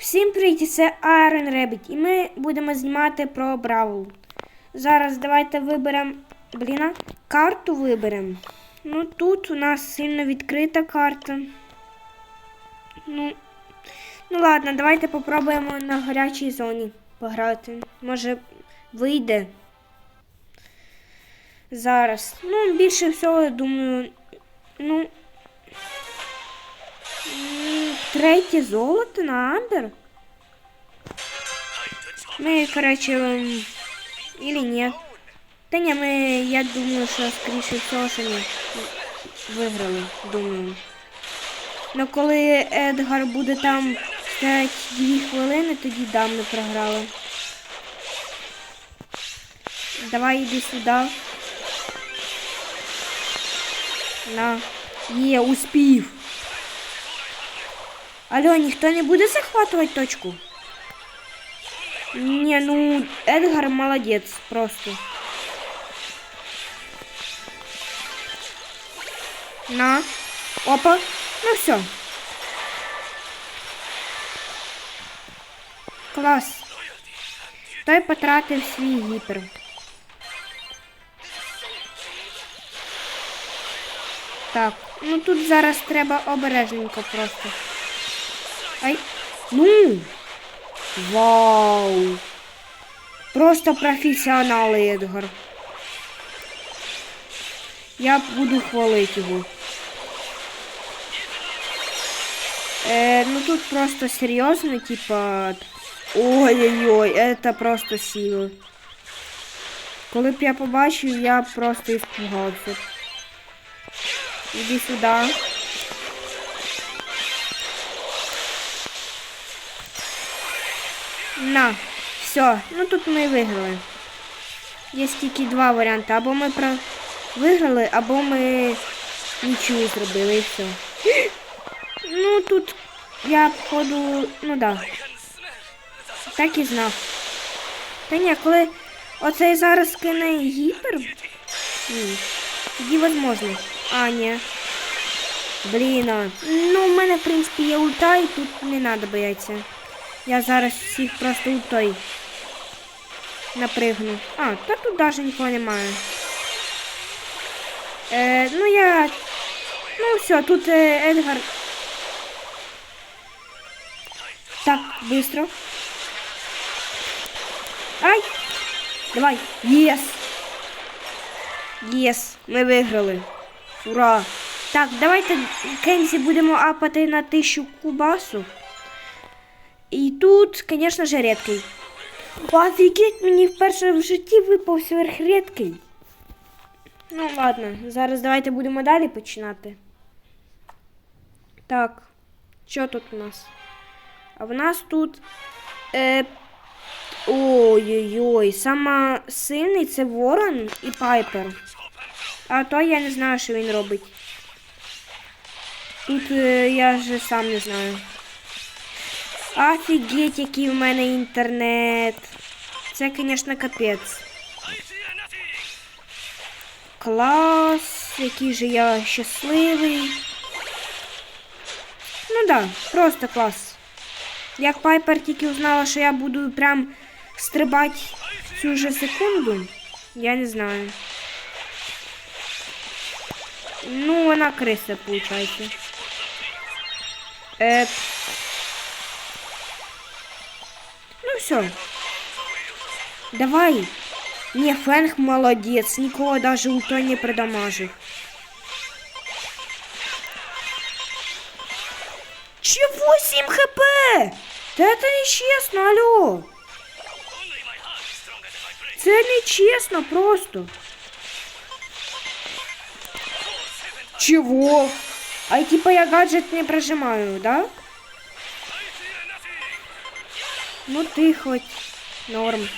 Всім привіт, це Iron Rabbit, і ми будемо знімати про Бравл. Зараз давайте виберемо. Блін, а, карту виберемо. Ну тут у нас сильно відкрита карта. Ну, ну ладно, давайте попробуємо на гарячій зоні пограти. Може вийде. Зараз. Ну, більше всього, думаю, ну. Третє золото на Амбер? Ми, короче, или нет. Та ні, ми, я думаю, що скоріше всього, що ні. Виграли, думаю. Ну коли Едгар буде там стоять дві хвилини, тоді да, ми програли. Давай іди сюди. На. Є, успів. Алло, ніхто не буде захватувати точку? Не, ну, Эдгар молодец просто. На. Опа. Ну все. Клас. Той потратив свій гіпер. Так, ну тут зараз треба обережненько просто. Ай. Ну. Вау. Просто професіонал Едгар. Я буду хвалити його. Е, ну тут просто серйозно, типа. Ой-ой-ой, это просто сила. Коли б я побачив, я просто испугався. Іди сюди. На, все. Ну тут ми виграли. Є тільки два варіанти. Або ми про... виграли, або ми нічого зробили і все. Ну тут я походу, ну да. Так і знав. Та ні, коли оцей зараз кине гіпер. Ні. Тоді возможно. А, ні. Блін, ну в мене, в принципі, є ульта і тут не треба боятися. Я зараз всіх просто у той напригну. А, та тут навіть нікого немає. Е, ну я. Ну все, тут е, Едгар. Так, быстро. Ай! Давай! Єс! Єс! Ми виграли. Ура! Так, давайте Кензі будемо апати на тисячу кубасу. І тут, звісно ж, рідкий. Офігеть, мені вперше в житті випав сверхрідкий. Ну, ладно, зараз давайте будемо далі починати. Так, що тут у нас? А в нас тут. Е, Ой-ой-ой, сама сильний це Ворон і Пайпер. А то я не знаю, що він робить. Тут е, я вже сам не знаю. Офігеть, який в мене інтернет. Це, звісно, капець. Клас, який же я щасливий. Ну да, просто клас. Як Пайпер тільки узнала, що я буду прям стрибати цю же секунду, я не знаю. Ну, вона криса, виходить. Е... Все. Давай. Не, Фэнг молодец. Никого даже ульто не продамажил. Чего 7 хп? Да это нечестно, алло. Це нечестно просто. Чего? А типа я гаджет не прожимаю, да? Ну ты хоть норм.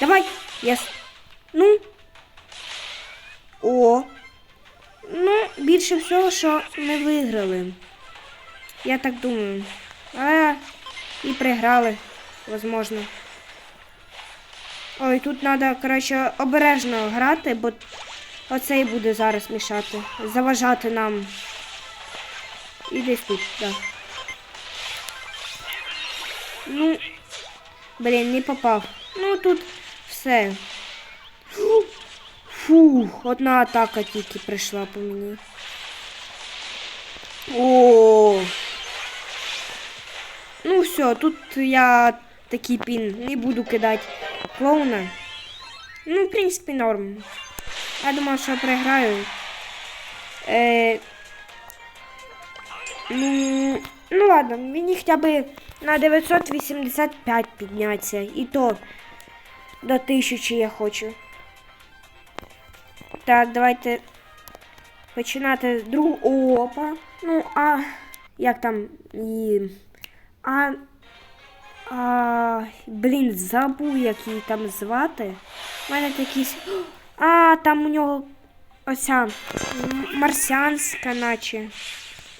Давай, єс. Ну. О. Ну, більше всього, що ми виграли. Я так думаю. А, і програли, возможно. Ой, тут треба, коротше, обережно грати, бо оцей буде зараз мішати. Заважати нам. І десь тут, так. Да. Ну, блін, не попав. Ну тут все. Фух, одна атака тільки прийшла по мені. О. Ну все, тут я такий пін не буду кидати клоуна. Ну, в принципі, норм. Я думав, що програю. Е, ну, ну ладно, мені хоча б на 985 піднятися. І то до 1000 я хочу. Так, давайте починати з другого. Опа. Ну, а як там і. А. А. Блін, забув, як її там звати. У мене якісь. А, там у нього оця м- марсіанська, наче.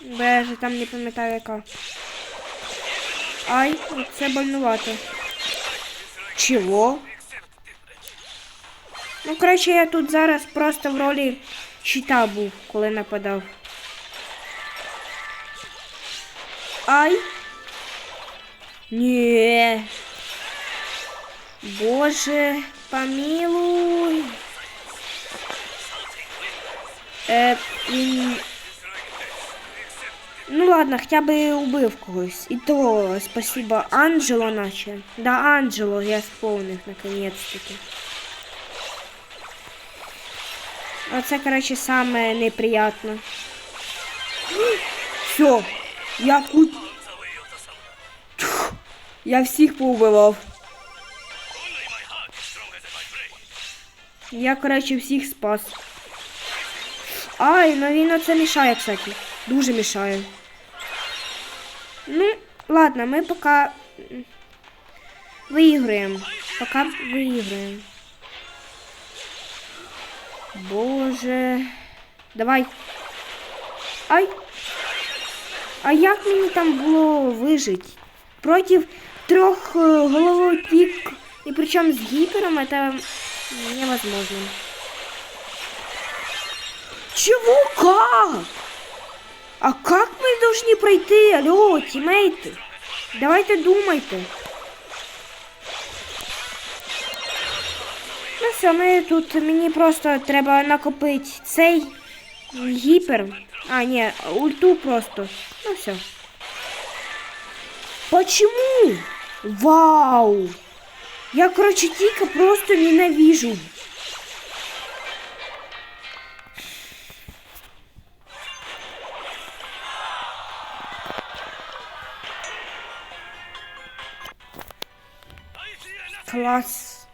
Бо я вже там не пам'ятаю яка. Ай, це больнувато. Чого? Ну, коротше, я тут зараз просто в ролі щита був, коли нападав. Ай. Ні. Боже, помилуй. Е, він... Ладно, хоча б убив когось. І то спасибо Анджело наче. Да, Анджело, я вспомнив наконец-таки. Оце, короче, саме неприятно. Все, я кут. Я всіх поубивав. Я, короче, всіх спас. Ай, ну він оце мішає, кстати. Дуже мішає. Ну, ладно, ми поки м, виіграємо. Поки виіграємо. Боже. Давай. Ай. А як мені там було вижити? Проти трьох е, головотік. І причому з гіпером это невозможно. Чего? Как? А как мы должны пройти? Алло, тиммейты. Давайте думайте. Ну все, ми тут мені просто треба накопити цей гіпер. А, ні, ульту просто. Ну все. Почему? Вау! Я, короче, Тика просто ненавижу. Класс.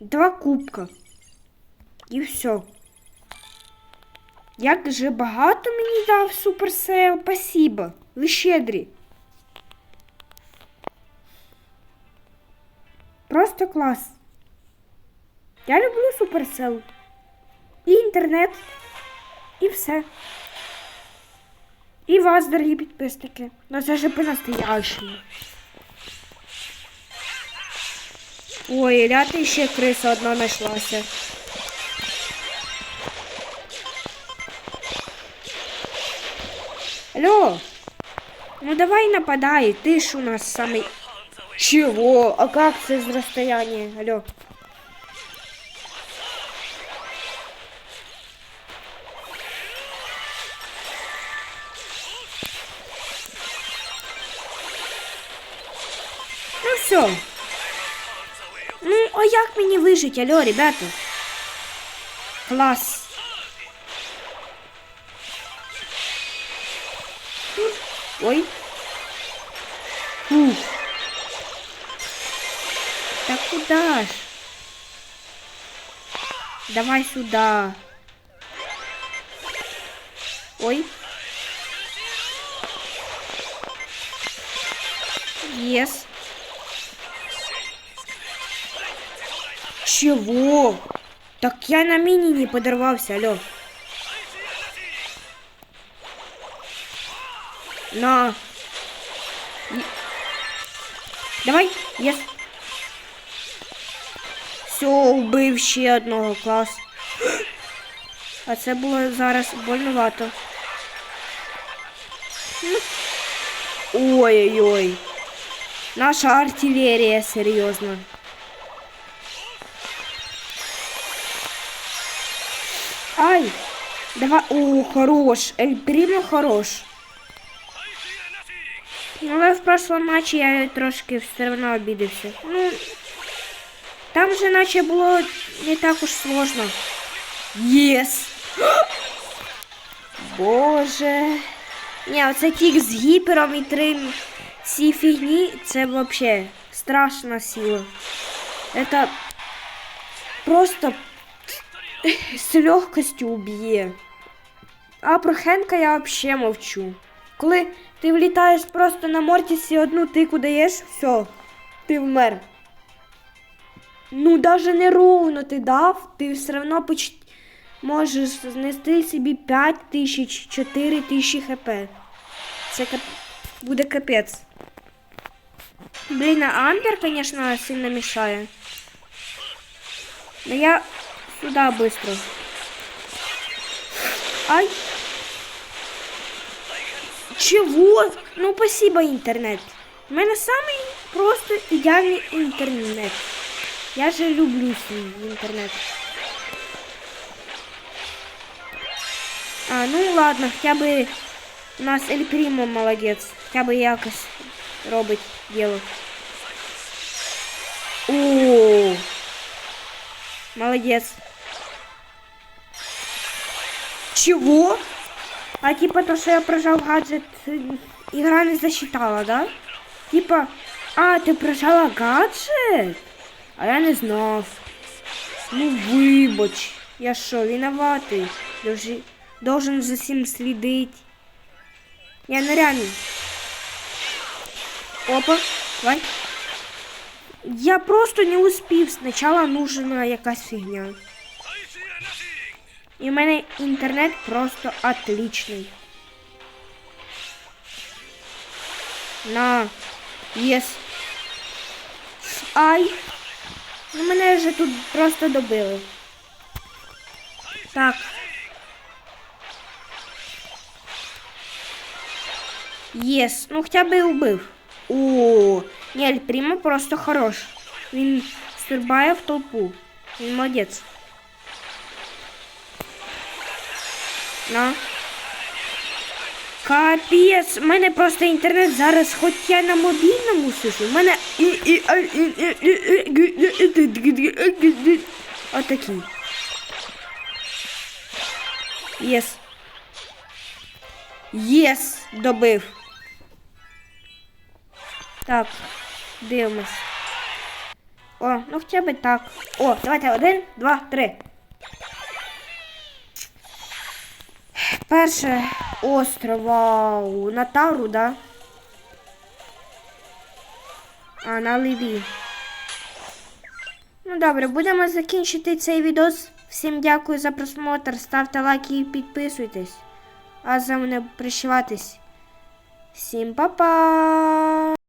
Два кубка. І все. Як же багато мені дав суперсейл. Спасибо. Ви щедрі. Просто клас. Я люблю суперсел. І інтернет. І все. І вас, дорогі підписники. Ну це ж по-настоящему. Ой, ляти ще криса одна знайшлася. Алло, ну давай нападай, ты ж у нас самый... Чего? А как це з расстояния? Алло. Ну все. А як мені вижить, алло, ребята? Клас. Ой. Фух. Да куда ж? Давай сюда. Ой. Ес. Чего? Так я на мини не подорвался, алло. На. Давай, ес. Все, убив ще одного клас. А це було зараз больновато. Ой-ой-ой. Наша артилерія, серйозно. Ай! Давай. О, хорош. Ель Прімо хорош. Ну, Але в прошлому матчі я трошки все одно обідався. Ну, там же наче було не так уж сложно. Єс! Боже. Ні, оце тік з гіпером і три ці фігні, це взагалі страшна сила. Это просто з легкостю уб'є. А про Хенка я взагалі мовчу. Коли ти влітаєш просто на Мортісі одну тику даєш, все, ти вмер. Ну, даже не ровно ти дав, ти все одно поч... можеш знести собі 5 тисяч, 4 тисячі хп. Це кап... буде капець. Блін, а Ампер, звісно, сильно мішає. Но я сюда быстро. Ай. Чего? Ну, спасибо, интернет. У мене самий просто ідеальний інтернет. Я же люблю свій інтернет. А, ну ладно, хоча б у нас Ель Прімо молодець. Хоча б якось робить діло. Молодец. Чего? А типа то, что я прожал гаджет, э, игра не засчитала, да? Типа, а, ты прожала гаджет? А я не знав. Ну, вибач. Я що, виноватий? Должен, должен за всім слідить. Я ну реально. Опа, давай. Я просто не успів. Спочатку нужна якась фігня. І в мене інтернет просто отличний. На. Єс. Ай. Ну мене вже тут просто добили. Так. Єс. Ну хоча б і убив. О, ні, Ель Прімо просто хорош. Він стрибає в толпу. Він молодець. На. Капець, у мене просто інтернет зараз, хоч я на мобільному сижу, у мене Отакий. Єс. Єс, добив. Так, дивимось. О, ну хоча б так. О, давайте один, два, три. Перше остров, вау. На тару, да? А, на ліві. Ну добре, будемо закінчити цей відос. Всім дякую за просмотр. Ставте лайки і підписуйтесь. А за мене прощаватись. Всім па-па!